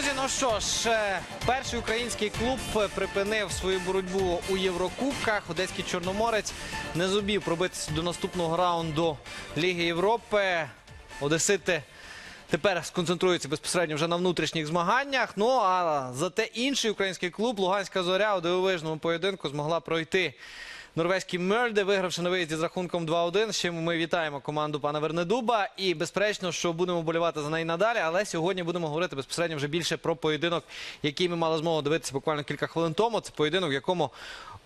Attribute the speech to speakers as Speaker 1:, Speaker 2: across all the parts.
Speaker 1: Друзі. Ну що ж, е, перший український клуб припинив свою боротьбу у Єврокубках. Одеський Чорноморець не зумів пробитися до наступного раунду Ліги Європи. Одесити тепер сконцентруються безпосередньо вже на внутрішніх змаганнях. Ну а зате інший український клуб Луганська зоря у дивовижному поєдинку змогла пройти. Норвезький Мельде, вигравши на виїзді з рахунком 2-1. З чим ми вітаємо команду пана Вернедуба. І безперечно, що будемо болівати за неї надалі. Але сьогодні будемо говорити безпосередньо вже більше про поєдинок, який ми мали змогу дивитися буквально кілька хвилин тому. Це поєдинок, в якому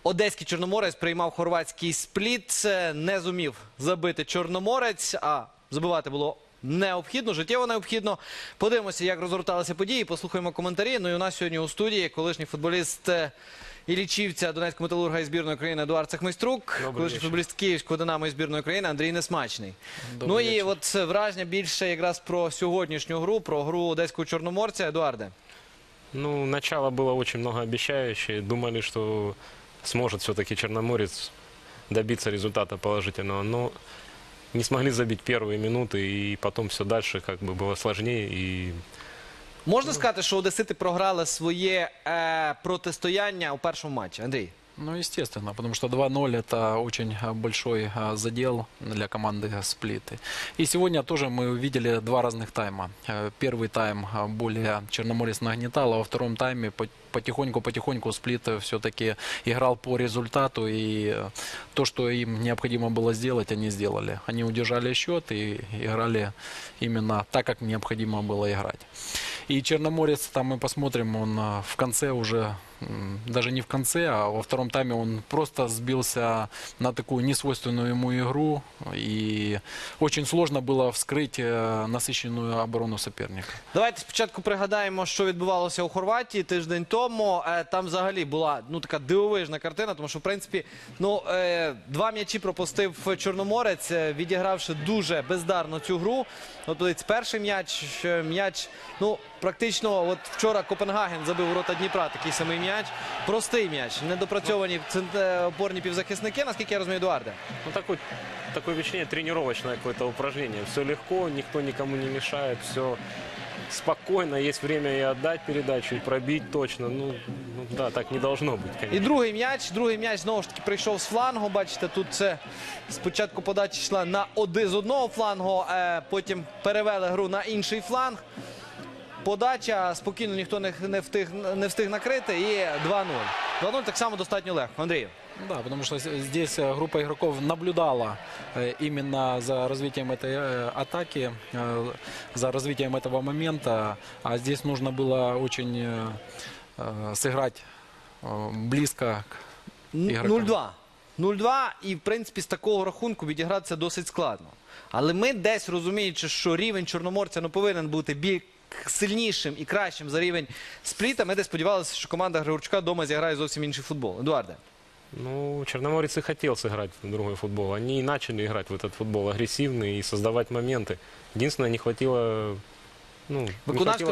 Speaker 1: Одеський Чорноморець приймав хорватський спліт. Не зумів забити Чорноморець, а забивати було. Необхідно, життєво необхідно. Подивимося, як розгорталися події. Послухаємо коментарі. Ну і у нас сьогодні у студії колишній футболіст е, Іллічівця Донецького металурга і збірної країни Едуард Цехмайструк, колишній
Speaker 2: вечір.
Speaker 1: футболіст Київського Динамо і збірної країни Андрій Несмачний.
Speaker 2: Добрий
Speaker 1: ну і
Speaker 2: вечір.
Speaker 1: от е, враження більше якраз про сьогоднішню гру, про гру Одеського Чорноморця. Едуарде.
Speaker 2: Ну, начало было очень многообещающее. Думали, что сможет все-таки Черноморец добиться результата положительного. Но не смогли забить первые минуты, и потом все дальше как бы было сложнее. И
Speaker 1: Можна сказати, що Одесити програли своє е, протистояння у першому матчі. Андрій.
Speaker 3: Ну, естественно, потому что 2-0 это очень а, большой а, задел для команды Сплиты. И сегодня тоже мы увидели два разных тайма. Э, Первый тайм а, более Черноморец нагнетал, а во втором тайме по- потихоньку-потихоньку Сплит все-таки играл по результату. И э, то, что им необходимо было сделать, они сделали. Они удержали счет и играли именно так, как необходимо было играть. И Черноморец, там мы посмотрим, он а, в конце уже, м, даже не в конце, а во втором тайме он просто сбился на такую несвойственную ему игру. И очень сложно было вскрыть э, насыщенную оборону соперника.
Speaker 1: Давайте спочатку пригадаємо, що відбувалося у Хорватії тиждень тому. Е, Там взагалі була ну така дивовижна картина, тому що в принципі ну е, два м'ячі пропустив Чорноморець, е, відігравши дуже бездарно цю гру. От перший м'яч, м'яч, ну практично, от вчора Копенгаген забив у рота Дніпра такий самий м'яч. Простий м'яч, недопрацьовані опорні півзахисники, наскільки я розумію, Едуарде.
Speaker 2: ну, такой, такое впечатление тренировочное какое-то упражнение. Все легко, никто никому не мешает, все спокойно, есть время и отдать передачу, и пробить точно. Ну, ну да, так не должно быть,
Speaker 1: І другий м'яч, другий м'яч знову ж таки прийшов з флангу. Бачите, тут це спочатку подача йшла на оди з одного флангу, е, потім перевели гру на інший фланг. Подача спокійно ніхто не, не, встиг, не встиг накрити. І 2-0. 2-0 так само достатньо легко. Андрію.
Speaker 3: Да, потому что с- здесь э, группа игроков наблюдала э, именно за развитием этой э, атаки, э, за развитием этого момента. А здесь нужно было очень э, э, сыграть э, близко к ігрокам.
Speaker 1: 0-2. 0-2. І в принципі з такого рахунку відігратися досить складно. Але ми десь розуміючи, що рівень Чорноморця ну, повинен бути більш сильнішим і кращим за рівень спліта, ми десь сподівалися, що команда Григорчука вдома зіграє зовсім інший футбол. Eduarde.
Speaker 2: Ну, Черноморец и хотел сыграть в другой футбол. Они и начали играть в этот футбол агрессивный и создавать моменты. Единственное, не хватило... Ну,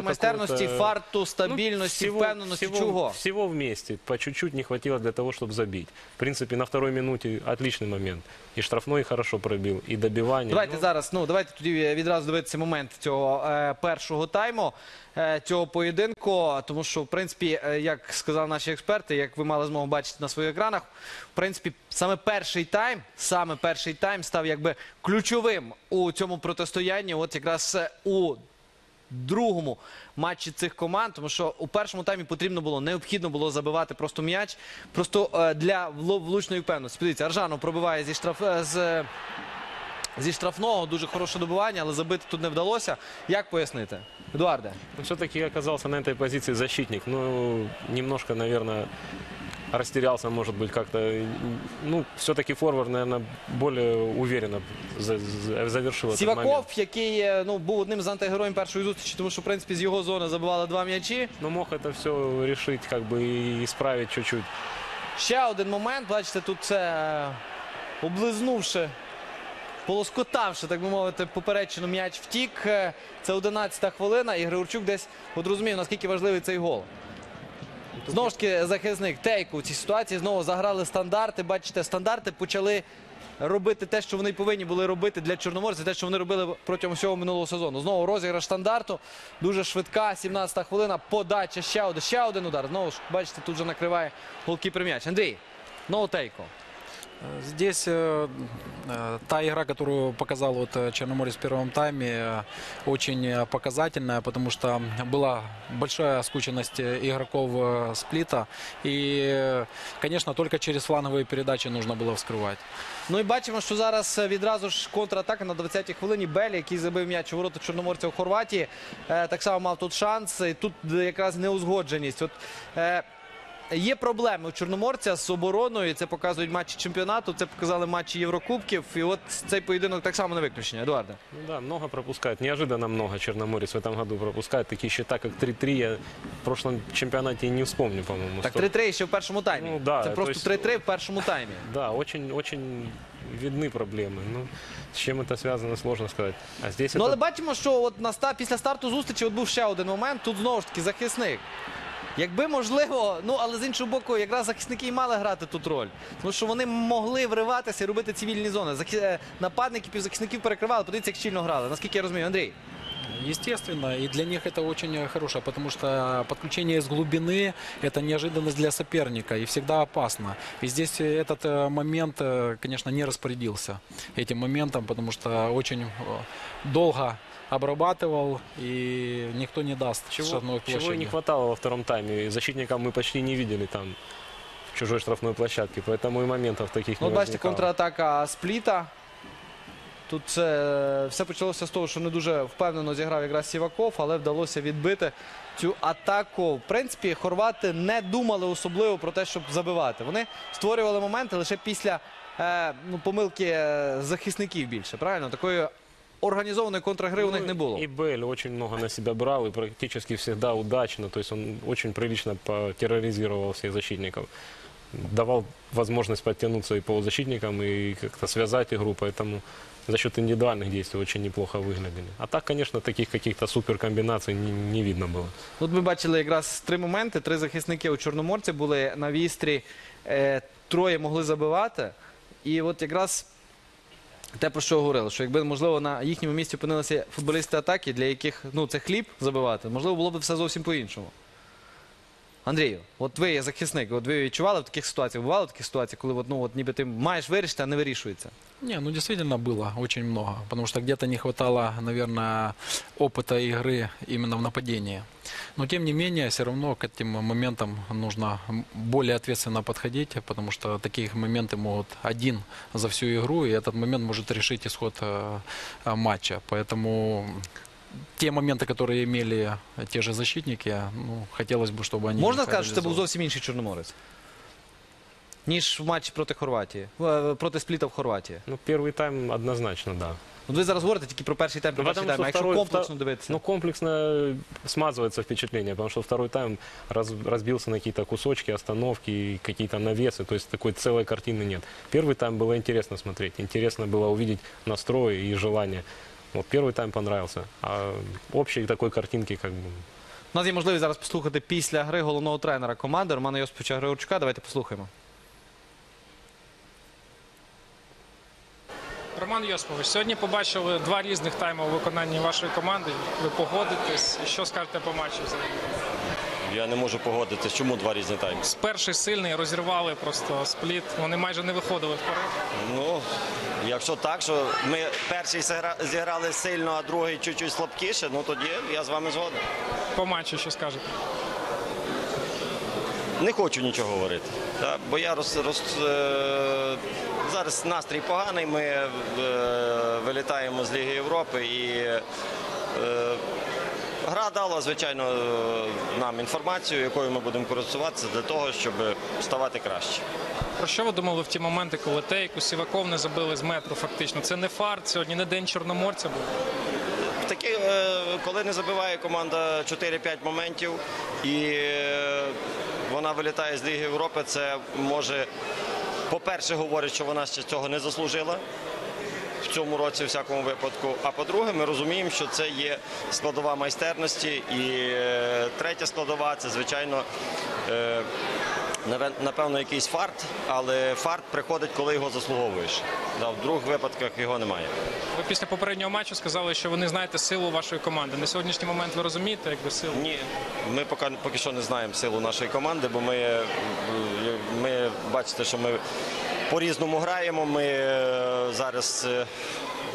Speaker 1: майстерності,
Speaker 2: какого-то-
Speaker 1: фарту,
Speaker 2: Ну,
Speaker 1: стабільності,
Speaker 2: всего-
Speaker 1: впевненості.
Speaker 2: всего-
Speaker 1: Чого?
Speaker 2: Всего вместе. По чуть-чуть не хватило для того, чтобы забить. В принципе, на второй минуте отличный момент. И штрафной хорошо пробил, и добивание.
Speaker 1: Давайте
Speaker 2: Ну,
Speaker 1: зараз, ну давайте тоді відразу дивитися момент цього е, першого тайму, е, цього поєдинку. Тому що, в принципі, е, як сказали наші експерти, як ви мали змогу бачити на своїх екранах, в принципі, саме перший тайм, саме перший тайм став якби ключовим у цьому протистоянні. От якраз е, у другому матчі цих команд, тому що у першому таймі потрібно було необхідно було забивати просто м'яч, просто е, для влучної впевненості. Подивіться, Аржанов пробиває зі штраф е, з. Зі штрафного дуже хороше добивання, але забити тут не вдалося. Як пояснити? Едуарде.
Speaker 2: ну, все-таки оказался на этой позиции защитник. Ну, немножко, наверное, растерялся, может быть, как-то. Ну, все-таки форвард, наверное, более уверенно за- за- завершил этот
Speaker 1: Сіваков,
Speaker 2: момент.
Speaker 1: який е, ну, був одним з антигероїв першої зустрічі, тому що в принципі з його зони забивали два м'ячі.
Speaker 2: Но мог это все решить, как бы и исправить чуть-чуть.
Speaker 1: Ще один момент, бачите, тут це е, облизнувши, полоскотавши, так би мовити, поперечину м'яч втік. Е, Це 11-та хвилина, і Григорчук десь от розумів, наскільки важливий цей гол. Знову ж таки, захисник Тейко у цій ситуації знову заграли стандарти. Бачите, стандарти почали робити те, що вони повинні були робити для чорноморця, те, що вони робили протягом всього минулого сезону. Знову розіграш стандарту. Дуже швидка. 17-та хвилина. Подача. Ще один. Ще один удар. Знову ж бачите, тут же накриває голкіпер м'яч. Андрій, Ноутейко.
Speaker 3: Здесь э, э, та игра, которую показал вот э, Черноморец в первом тайме, э, очень э, показательная, потому что была большая скученность э, игроков э, сплита. И, э, конечно, только через фланговые передачи нужно было вскрывать.
Speaker 1: Ну і бачимо, що зараз е, відразу ж контратака на 20-й хвилині. Белі, який забив м'яч у ворота Чорноморця у Хорватії, е, так само мав тут шанс. І тут е, якраз неузгодженість. От, е, Є проблеми у Чорноморця з обороною. і Це показують матчі чемпіонату, це показали матчі Єврокубків. І от цей поєдинок так само не виключення. Едуарде.
Speaker 2: Ну да, много пропускает. Неожиданно много Черноморец в этом году пропускает. Такие счета, как 3-3, я в прошлом чемпионате и не вспомню, по-моему.
Speaker 1: Так
Speaker 2: Сто-
Speaker 1: 3-3 ще в першому таймі.
Speaker 2: Ну, да,
Speaker 1: це
Speaker 2: то
Speaker 1: просто
Speaker 2: есть-
Speaker 1: 3-3 в першому таймі.
Speaker 2: Да, очень, очень видны проблемы. Ну, с чем это связано, сложно сказать. А здесь
Speaker 1: Ну,
Speaker 2: это...
Speaker 1: але бачимо, що от на ста... після старту зустрічі от був ще один момент. Тут знову ж таки захисник. Якби можливо, ну але з іншого боку, якраз захисники і мали грати тут роль. Тому що вони могли вриватися і робити цивільні зони. Захи... е, Нападники півзахисників перекривали. Подивіться, як щільно грали. Наскільки я розумію, Андрій.
Speaker 3: Естественно, и для них это очень э, хорошее, потому что подключение из глубины – это неожиданность для соперника и всегда опасно. И здесь э, этот э, момент, э, конечно, не распорядился этим моментом, потому что очень э, долго обрабатывал, и никто не даст
Speaker 2: Чего,
Speaker 3: шагнуть к
Speaker 2: чего и не
Speaker 3: площади.
Speaker 2: хватало во втором тайме. И Защитников мы почти не видели там в чужой штрафной площадке. Поэтому и моментов таких
Speaker 1: Ну,
Speaker 2: не
Speaker 1: от бачите,
Speaker 2: возникало.
Speaker 1: контратака спліта. Тут це, все почалося з того, що не дуже впевнено зіграв якраз Сіваков, але вдалося відбити цю атаку. В принципі, хорвати не думали особливо про те, щоб забивати. Вони створювали моменти лише після е, ну, помилки е, захисників більше. Правильно? Такої організованої контргри у них
Speaker 2: Ну,
Speaker 1: не було.
Speaker 2: И Бель очень много на себя брал и практически всегда удачно. То есть он очень прилично терроризировал всех защитников. Давал возможность подтянуться и полузащитникам, и как-то связать игру. Поэтому за счет индивидуальных действий очень неплохо выглядели. А так, конечно, таких каких-то суперкомбинаций не, не видно было.
Speaker 1: От ми бачили якраз три моменти. Три захисники у Чорноморця були на вістрі, е, троє могли забивати. І от якраз те, про що говорили, що якби, можливо, на їхньому місці опинилися футболісти атаки, для яких ну, це хліб забивати, можливо, було б все зовсім по-іншому. Андрію, от ви є захисник, от ви відчували в таких ситуаціях, бували такі ситуації, коли от, ну, от, ніби ти маєш вирішити, а не вирішується.
Speaker 3: Не, ну действительно было очень много, потому что где-то не хватало, наверное, опыта игры именно в нападении. Но тем не менее, все равно к этим моментам нужно м, более ответственно подходить, потому что такие моменты могут один за всю игру, и этот момент может решить исход э, э, матча. Поэтому те моменты, которые имели те же защитники, ну, хотелось бы, чтобы они...
Speaker 1: Можна
Speaker 3: их
Speaker 1: сказати, що це був
Speaker 3: реализовывали.
Speaker 1: зовсім інший чорноморець? Ніж в матчі проти Хорватії, е, проти спліта в Хорватії.
Speaker 2: Ну, первый тайм однозначно, да.
Speaker 1: От ви зараз говорите тільки про перший тайм, про
Speaker 2: Ну,
Speaker 1: перший
Speaker 2: потому
Speaker 1: тайм. А
Speaker 2: что
Speaker 1: якщо
Speaker 2: второй-
Speaker 1: комплексно
Speaker 2: втор-
Speaker 1: дивитися?
Speaker 2: Ну, комплексно смазывается впечатление, потому что второй тайм раз- разбился на какие-то кусочки, остановки, какие-то навесы, то есть такой целой картины нет. Первый тайм было интересно смотреть, интересно было увидеть настрой и желание. Вот первый тайм понравился, а общей такой картинки как бы
Speaker 1: У нас є можливість зараз послухати після гри головного тренера команди Романа Йосиповича Григорчука. Давайте послухаємо.
Speaker 4: Роман Йосипович, сьогодні побачили два різних тайми у виконанні вашої команди. Ви погодитесь. Що скажете по матчу? взагалі?
Speaker 5: Я не можу погодитись. Чому два різні тайми?
Speaker 4: Перший сильний розірвали просто спліт. Вони майже не виходили вперед.
Speaker 5: Ну, якщо так, що ми перший зіграли сильно, а другий чуть-чуть слабкіше, ну тоді я з вами згоден.
Speaker 4: По матчу, що скажете?
Speaker 5: Не хочу нічого говорити. Так? Бо я роз, роз, е, зараз настрій поганий. Ми е, вилітаємо з Ліги Європи і е, гра дала, звичайно, нам інформацію, якою ми будемо користуватися для того, щоб ставати краще.
Speaker 4: Про що ви думали в ті моменти, коли Тейку, Сіваков не забили з метру фактично? Це не фарт, сьогодні не день Чорноморця був.
Speaker 5: Такі, е, коли не забиває команда 4-5 моментів і е, вона вилітає з Ліги Європи, це може, по-перше, говорить, що вона ще цього не заслужила. В цьому році, в всякому випадку. А по-друге, ми розуміємо, що це є складова майстерності. І е, третя складова це, звичайно, е, напевно, якийсь фарт, але фарт приходить, коли його заслуговуєш. Да, в других випадках його немає.
Speaker 4: Ви після попереднього матчу сказали, що ви не знаєте силу вашої команди. На сьогоднішній момент ви розумієте, якби силу?
Speaker 5: Ні, ми поки, поки що не знаємо силу нашої команди, бо ми, е, ми бачите, що ми по-різному граємо. Ми е, зараз, е,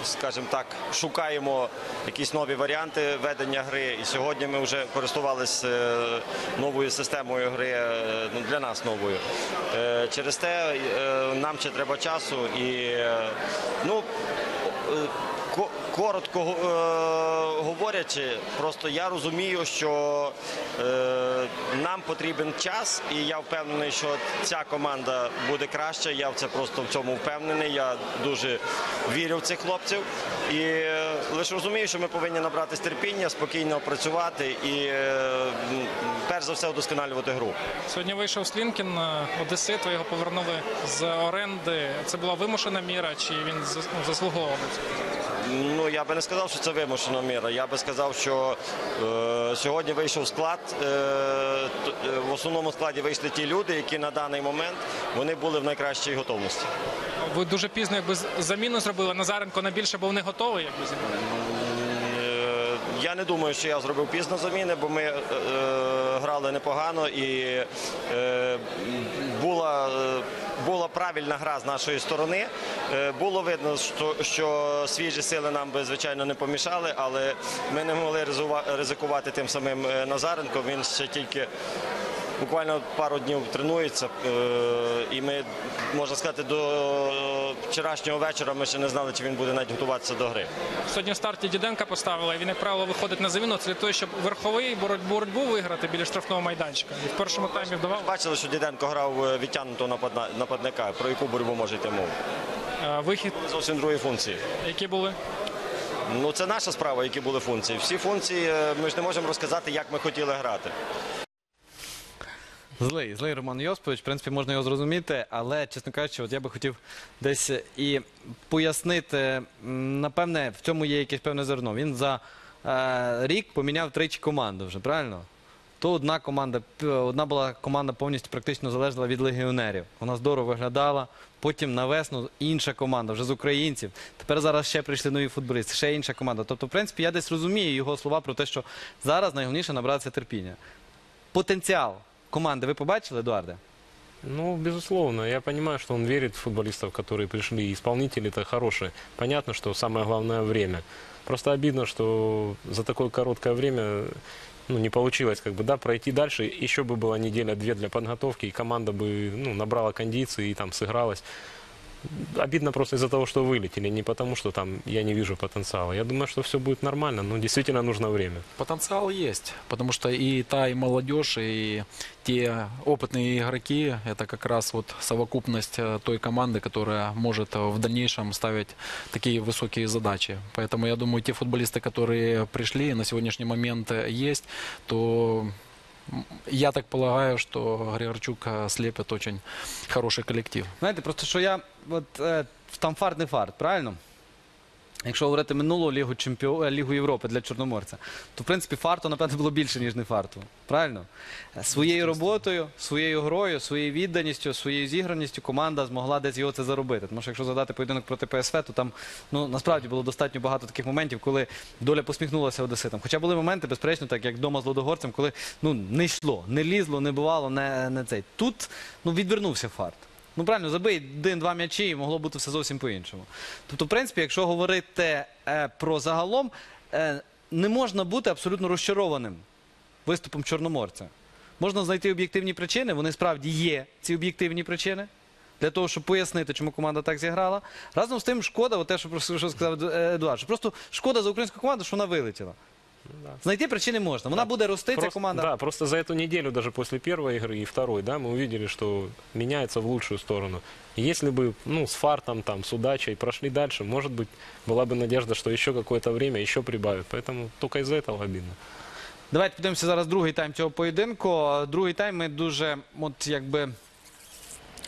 Speaker 5: скажімо так, шукаємо якісь нові варіанти ведення гри. І сьогодні ми вже користувалися е, новою системою гри ну, для нас новою. Через те нам ще треба часу і ну. Ко- Коротко е, говорячи, просто я розумію, що е, нам потрібен час, і я впевнений, що ця команда буде краще. Я в це просто в цьому впевнений. Я дуже вірю в цих хлопців. І е, лише розумію, що ми повинні набратись терпіння, спокійно працювати і перш за все удосконалювати гру.
Speaker 4: Сьогодні вийшов Слінкін, одесит, ви його повернули з оренди. Це була вимушена міра, чи він ну, заслуговував?
Speaker 5: Ну я би не сказав, що це вимушена міра. Я би сказав, що е, сьогодні вийшов склад. Е, е, в основному складі вийшли ті люди, які на даний момент вони були в найкращій готовності.
Speaker 4: Ви дуже пізно якби заміну зробили. Назаренко найбільше був не готовий, якби.
Speaker 5: Е, Я не думаю, що я зробив пізно заміни, бо ми е, е, грали непогано і е, була, е, була правильна гра з нашої сторони. Е, було видно, що, свіжі сили нам би звичайно не помішали, але ми не могли ризикувати тим самим Назаренком. Назаренко. Він ще тільки. Буквально пару днів тренується, е, і ми, можна сказати, до вчорашнього вечора ми ще не знали, чи він буде навіть готуватися до гри.
Speaker 4: Сьогодні в старті Діденка поставили. Він, як правило, виходить на заміну. Це для того, щоб верховий боротьбу, виграти біля штрафного майданчика. І в першому таймі вдавав.
Speaker 5: Бачили, що Діденко грав е, відтягнутого нападника. Про яку боротьбу може йти мова?
Speaker 4: Е, Вихід,
Speaker 5: Зовсім другі функції.
Speaker 4: які були.
Speaker 5: Ну це наша справа, які були функції. Всі функції ми ж не можемо розказати, як ми хотіли грати.
Speaker 1: Злий, злий Роман Йоспович, в принципі, можна його зрозуміти, але, чесно кажучи, от я би хотів десь і пояснити, напевне, в цьому є якесь певне зерно. Він за е, рік поміняв тричі команду вже, правильно? То одна команда, одна була команда повністю практично залежала від легіонерів. Вона здорово виглядала. Потім на весну інша команда, вже з українців. Тепер зараз ще прийшли нові футболісти, ще інша команда. Тобто, в принципі, я десь розумію його слова про те, що зараз найголовніше набратися терпіння. Потенціал команди ви побачили, Едуарде?
Speaker 2: Ну, безусловно, я понимаю, что он верит в футболистов, которые пришли, исполнители-то хорошие. Понятно, что самое главное время. Просто обидно, что за такое короткое время ну, не получилось как бы, да, пройти дальше. Еще бы была неделя-две для подготовки, и команда бы ну, набрала кондиции и там сыгралась. Обидно просто из-за того, что вылетели, не потому, что там я не вижу потенциала. Я думаю, что все будет нормально, но действительно нужно время.
Speaker 3: Потенциал есть, потому что и та, и молодежь, и те опытные игроки, это как раз вот совокупность э, той команды, которая может э, в дальнейшем ставить такие высокие задачи. Поэтому я думаю, те футболисты, которые пришли на сегодняшний момент э, есть, то м, я так полагаю, что Григорчук э, слепит очень хороший коллектив.
Speaker 1: Знаєте, просто що я от е, там фарт не фарт, правильно? Якщо говорити минулу лігу чемпіо... е, Лігу Європи для Чорноморця, то в принципі фарту, напевно, було більше, ніж не фарту. Правильно? Е, Своєю роботою, своєю грою, своєю відданістю, своєю зіграністю команда змогла десь його це заробити. Тому що якщо задати поєдинок проти ПСВ, то там ну, насправді було достатньо багато таких моментів, коли доля посміхнулася одеситам. Хоча були моменти, безперечно, так як вдома з Лодогорцем, коли ну, не йшло, не лізло, не бувало, не, не цей. Тут ну, відвернувся фарт. Ну правильно, забий один-два м'ячі і могло бути все зовсім по-іншому. Тобто, в принципі, якщо говорити е, про загалом, е, не можна бути абсолютно розчарованим виступом чорноморця. Можна знайти об'єктивні причини, вони справді є, ці об'єктивні причини. Для того, щоб пояснити, чому команда так зіграла. Разом з тим, шкода, от те, що, що сказав е, Едуард, що просто шкода за українську команду, що вона вилетіла. Знайти причини можна. Вона буде рости, ця
Speaker 2: Просто-
Speaker 1: команда.
Speaker 2: Да, просто за эту неделю, даже после первой игры и второй, да, мы увидели, что меняется в лучшую сторону. И Если бы, ну, с фартом, там, с удачей прошли дальше, может быть, была бы надежда, что еще какое-то время еще прибавят. Поэтому только из-за этого обидно.
Speaker 1: Давайте подивимося зараз другий тайм цього поєдинку. Другий тайм ми дуже, от якби,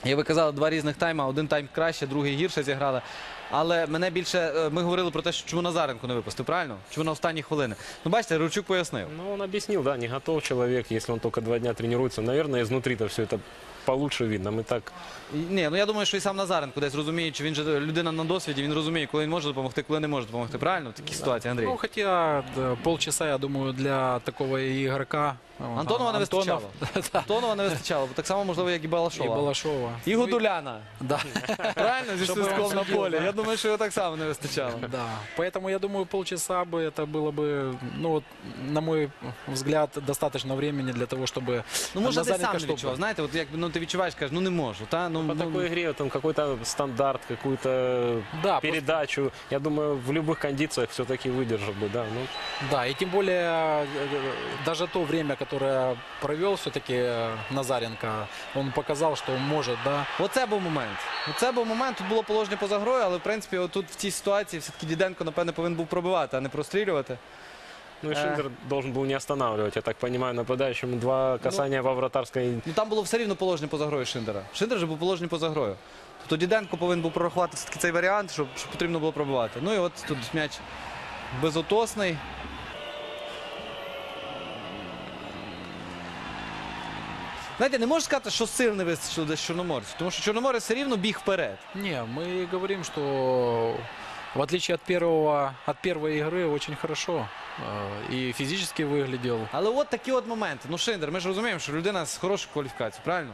Speaker 1: як ви казали, два різних тайма. Один тайм краще, другий гірше зіграли. Але мене більше е, ми говорили про те, що чому Назаренко не випустив, правильно? Чому на останні хвилини? Ну бачите, Ручук пояснив.
Speaker 2: Ну, он объяснил, да, не готов человек, если он только два дня тренируется. Наверное, изнутри-то все это получше видно. Мы так
Speaker 1: І- Ні, ну я думаю, що і сам Назаренко десь розуміє, чи він же людина на досвіді, він розуміє, коли він може допомогти, коли не може допомогти. Правильно? В такій ситуації, Андрій.
Speaker 3: Ну, хотя да, полчаса, я думаю, для такого игрока... э,
Speaker 1: Антонова не
Speaker 3: Антонов,
Speaker 1: вистачало.
Speaker 3: да,
Speaker 1: Антонова не вистачало, бо так само можливо, як і
Speaker 3: И
Speaker 1: Балашова.
Speaker 3: Балашова.
Speaker 1: І Гудуляна.
Speaker 3: Да.
Speaker 1: Правильно, зі
Speaker 3: Щоб
Speaker 1: свистком
Speaker 3: він
Speaker 1: на
Speaker 3: судив,
Speaker 1: полі.
Speaker 3: да.
Speaker 1: Я думаю, що його так само не вистачало.
Speaker 3: Да, поэтому я думаю, полчаса бы это было бы, ну, вот, на мой взгляд, достаточно времени для того, чтобы
Speaker 1: Ну може десь
Speaker 3: Назаренко
Speaker 1: сам не
Speaker 3: щоб-
Speaker 1: відчував. Знаєте, от як ну ти відчуваєш, кажеш, ну не можу. Та ну,
Speaker 2: по
Speaker 1: ну,
Speaker 2: такой игре там какой-то стандарт, какую-то
Speaker 3: Да,
Speaker 2: передачу. Я думаю, в любых кондициях все-таки выдержал бы, да. Ну,
Speaker 3: Да, и тем более э, даже то время, которое провел все-таки Назаренко, он показал, что он может, да.
Speaker 1: Оце був момент. Оце був момент. Тут було положення поза грою, але в принципі, отут в цій ситуації все-таки Діденко, напевне, повинен був пробивати, а не прострілювати.
Speaker 2: ну и
Speaker 1: Э.
Speaker 2: Шиндер должен был не останавливать, я так понимаю, нападающему. Два касания во вратарской
Speaker 1: Ну там було все рівно положення поза грою Шиндера. Шиндер же був положення поза грою. Тобто Діденко повинен був прорахувати все-таки цей варіант, щоб, щоб потрібно було пробивати. Ну і от тут м'яч безотосний. Знаєте, не можу сказати, що сил не вистачило десь Чорноморцю, тому що Чорноморець все рівно біг вперед.
Speaker 3: Не, мы говорим, что в отличие от первого, от первой игры очень хорошо э, и физически выглядел.
Speaker 1: Але от такі от моменти. Ну, Шиндер, ми ж розуміємо, що людина з хорошою кваліфікацією, правильно?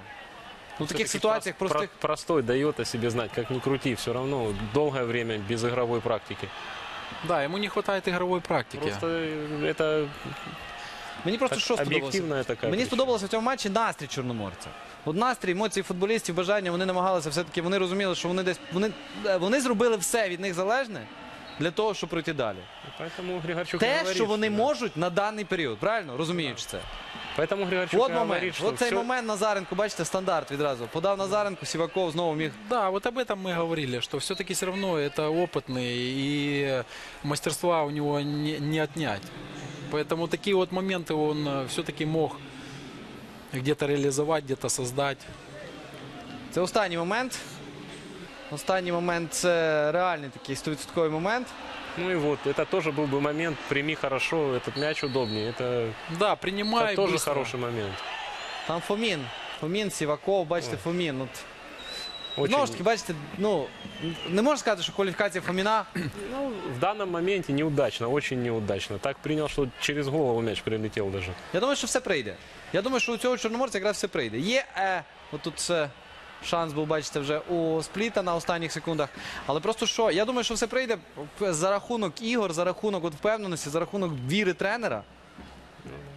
Speaker 1: Ну, в таких
Speaker 2: Всё-таки
Speaker 1: ситуаціях
Speaker 2: про-
Speaker 1: простих.
Speaker 2: про- простой дает о себе знать, как ни крути, все равно долгое время без игровой практики.
Speaker 3: Да, ему не хватает игровой практики.
Speaker 2: Просто э, это
Speaker 1: Мені просто
Speaker 2: так
Speaker 1: що сподобалося?
Speaker 2: объективная такая.
Speaker 1: Мені
Speaker 2: причина.
Speaker 1: сподобалося в цьому матчі настрій чорноморця. От настрій, емоції футболістів, бажання, вони намагалися все-таки, вони розуміли, що вони десь вони, е, вони зробили все від них залежне для того, щоб пройти далі.
Speaker 2: Поэтому Григорчук и
Speaker 1: Те,
Speaker 2: говорит,
Speaker 1: що вони
Speaker 2: да.
Speaker 1: можуть на даний період, правильно? Розуміючи це.
Speaker 2: Поэтому Григорчук
Speaker 1: От
Speaker 2: и
Speaker 1: момент.
Speaker 2: говорит, что
Speaker 1: От цей
Speaker 2: всё-
Speaker 1: момент Назаренко, бачите, стандарт відразу. Подав Назаренко, Сіваков знову міг.
Speaker 3: Да, вот об этом мы говорили, что все-таки все равно это опытный и мастерства у него не, не отнять. Поэтому такие вот моменты он все-таки мог где-то реализовать, где-то создать.
Speaker 1: Це останній момент. Останній момент це реальний такий 100% момент.
Speaker 2: Ну и вот, это тоже был бы момент, прими хорошо, этот мяч удобнее. Это,
Speaker 3: Да,
Speaker 2: это
Speaker 3: принимай
Speaker 2: тоже
Speaker 3: быстро.
Speaker 2: хороший момент.
Speaker 1: Там Фомін. Фомін, Сіваков, бачите,
Speaker 2: Ой.
Speaker 1: Фомін. От.
Speaker 2: Очень,
Speaker 1: Знову ж таки, бачите, ну не можна сказати, що кваліфікація Фоміна.
Speaker 2: ну, в данном моменте неудачно, очень неудачно. Так принял, что через голову мяч прилетел даже.
Speaker 1: Я думаю, що все прийде. Я думаю, що у цього чорноморця якраз все прийде. Є е, отут це шанс був, бачите, вже у спліта на останніх секундах. Але просто що, я думаю, що все прийде за рахунок ігор, за рахунок от впевненості, за рахунок віри тренера.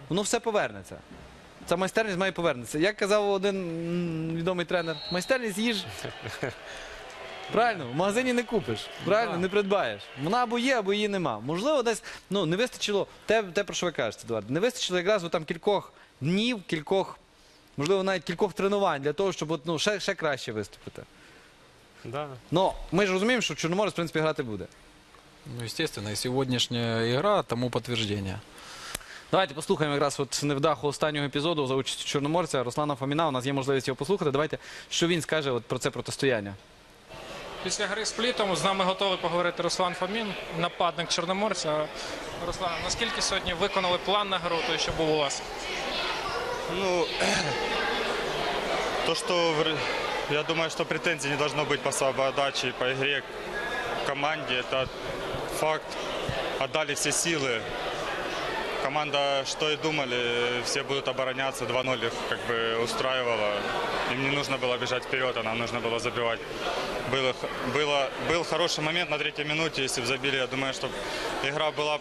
Speaker 1: Воно все повернеться. Ця майстерність має повернутися. Як казав один відомий тренер, майстерність їж. Правильно, в магазині не купиш, правильно, не придбаєш. Вона або є, або її нема. Можливо, десь ну, не вистачило те, те, про що ви кажете, Едуард. Не вистачило якраз там кількох днів, кількох, можливо, навіть кількох тренувань для того, щоб от, ну, ще, ще краще виступити.
Speaker 2: Да.
Speaker 1: Ну, ми ж розуміємо, що Чорноморець, в принципі, грати буде.
Speaker 3: Ну, естественно, и сегодняшняя игра тому подтверждение.
Speaker 1: Давайте послухаємо якраз от невдаху останнього епізоду за участю Чорноморця Руслана Фоміна. У нас є можливість його послухати. Давайте, що він скаже от про це протистояння.
Speaker 4: Після гри з плітом з нами готовий поговорити Руслан Фомін, нападник Чорноморця. Руслан, наскільки сьогодні виконали план на гру, той, що був у вас?
Speaker 6: Ну, то, что я думаю, что претензий не должно быть по самоотдаче по игре команде, это факт. Отдали все силы. Команда, что и думали, все будут обороняться, 2-0 их как бы устраивало. Им не нужно было бежать вперед, а нам нужно было забивать. Было, было, был хороший момент на третьей минуте, если бы забили, я думаю, что игра была,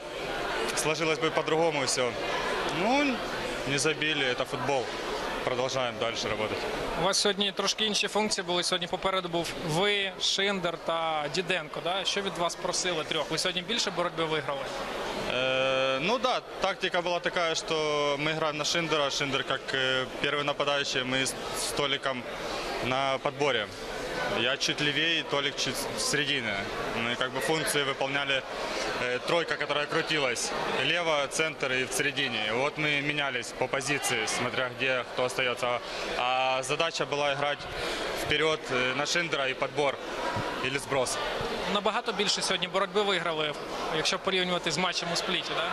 Speaker 6: сложилась бы по-другому все. Ну, не забили, это футбол. Продолжаем дальше работать.
Speaker 4: У вас сьогодні трошки інші функції були. Сьогодні попереду був ви, Шиндер та Діденко. Да? Що від вас просили трьох? Ви сьогодні більше боротьби виграли?
Speaker 6: Э, ну да, тактика была такая, что мы играем на Шиндера. Шиндер как э, первый нападающий, мы с с Толиком на подборе. Я чуть левее, Толик чуть с середины. Мы как бы функции выполняли э, тройка, которая крутилась. Лево, центр и в середине. И Вот мы менялись по позиции, смотря где кто остается. А задача была играть вперед э, на Шиндера и подбор или сброс.
Speaker 4: набагато більше сьогодні боротьби виграли, якщо порівнювати з матчем у спліті, так?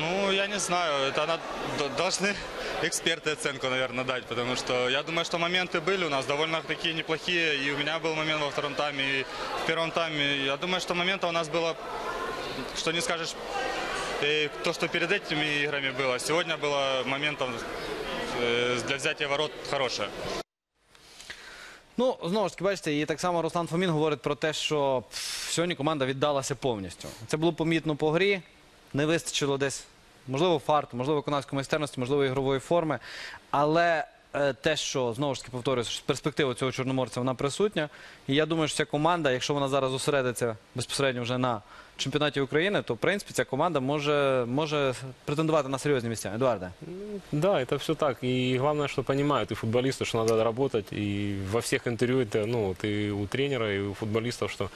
Speaker 6: Ну, я не знаю, это она, д- должны эксперты оценку, наверное, дать, потому что я думаю, что моменты были у нас довольно такие неплохие, и у меня был момент во втором тайме, и в первом тайме. Я думаю, что моментов у нас было, что не скажешь, и то, что перед этими играми было. Сегодня было моментов э, для взятия ворот хорошее.
Speaker 1: Ну, знову ж таки, бачите, і так само Руслан Фомін говорить про те, що пф, сьогодні команда віддалася повністю. Це було помітно по грі, не вистачило десь, можливо, фарту, можливо, виконавської майстерності, можливо, ігрової форми. Але е, те, що знову ж таки повторюю, що перспектива цього чорноморця вона присутня. І я думаю, що ця команда, якщо вона зараз зосередиться безпосередньо вже на чемпіонаті України, то в принципі ця команда може, може претендувати на серйозні місця. Едуарде.
Speaker 2: Да, это все так. И главное, что понимают и футболисты, что надо работать. И во всех интервью это, ну, вот и у тренера, и у футболистов, что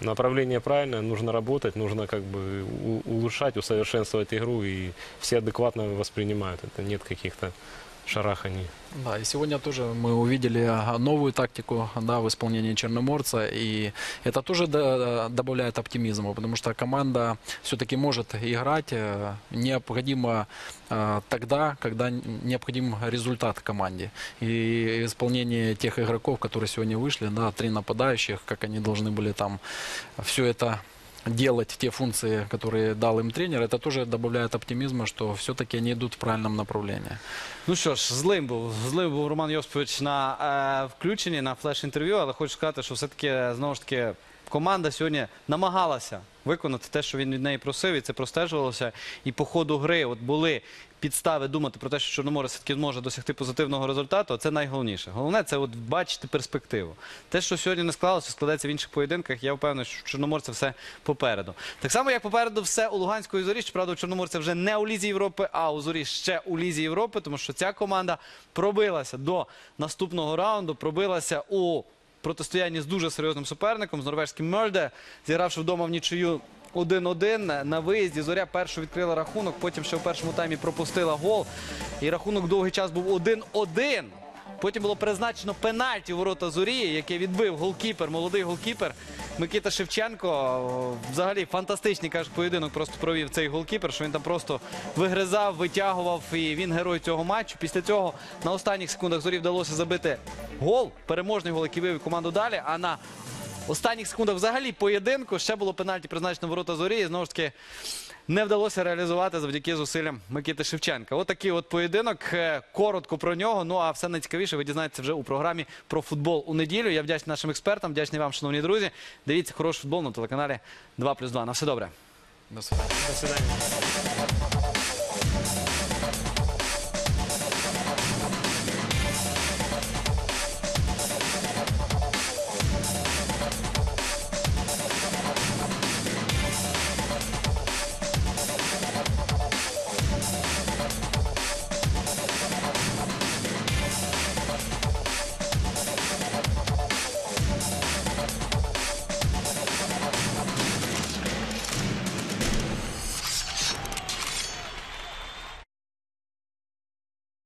Speaker 2: направление правильное, нужно работать, нужно как бы улучшать, усовершенствовать игру, и все адекватно воспринимают. Это нет каких-то шараханий.
Speaker 3: Да, и сегодня тоже мы увидели а, новую тактику да, в исполнении Черноморца, и это тоже до- добавляет оптимизма, потому что команда все-таки может играть э, необходимо э, тогда, когда н- необходим результат команде. И исполнение тех игроков, которые сегодня вышли, да, три нападающих, как они должны были там все это делать те функции, которые дал им тренер, это тоже добавляет оптимизма, что все-таки они идут в правильном направлении.
Speaker 1: Ну що ж, злим був. Злим був Роман Йосипович на е, включенні на флеш-інтерв'ю, але хочу сказати, що все-таки знову ж таки команда сьогодні намагалася виконати те, що він від неї просив, і це простежувалося. І по ходу гри от були підстави думати про те, що Чорноморець все-таки зможе досягти позитивного результату. Це найголовніше. Головне це от бачити перспективу. Те, що сьогодні не склалося, складеться в інших поєдинках. Я впевнений, що в Чорноморця все попереду. Так само, як попереду все у Луганської зорі. Щоправда, у Чорноморця вже не у Лізі Європи, а у зорі ще у Лізі Європи, тому що ця команда пробилася до наступного раунду, пробилася у протистоянні з дуже серйозним суперником, з норвезьким Мельде, зігравши вдома в нічию 1-1 на виїзді. Зоря першу відкрила рахунок, потім ще в першому таймі пропустила гол. І рахунок довгий час був 1-1. Потім було призначено пенальті ворота зорі, яке відбив голкіпер, молодий голкіпер Микита Шевченко. Взагалі фантастичний каже, поєдинок просто провів цей голкіпер, що він там просто вигризав, витягував, і він герой цього матчу. Після цього на останніх секундах зорі вдалося забити гол, переможний гол, який вивів команду далі. А на останніх секундах взагалі поєдинку ще було пенальті призначено ворота зорі. І знову ж таки не вдалося реалізувати завдяки зусиллям Микити Шевченка. Отакий от поєдинок. Е, Коротко про нього. Ну а все найцікавіше ви дізнаєтеся вже у програмі про футбол у неділю. Я вдячний нашим експертам, вдячний вам, шановні друзі. Дивіться хороший футбол на телеканалі 2+,2. На все добре.
Speaker 2: До свидания.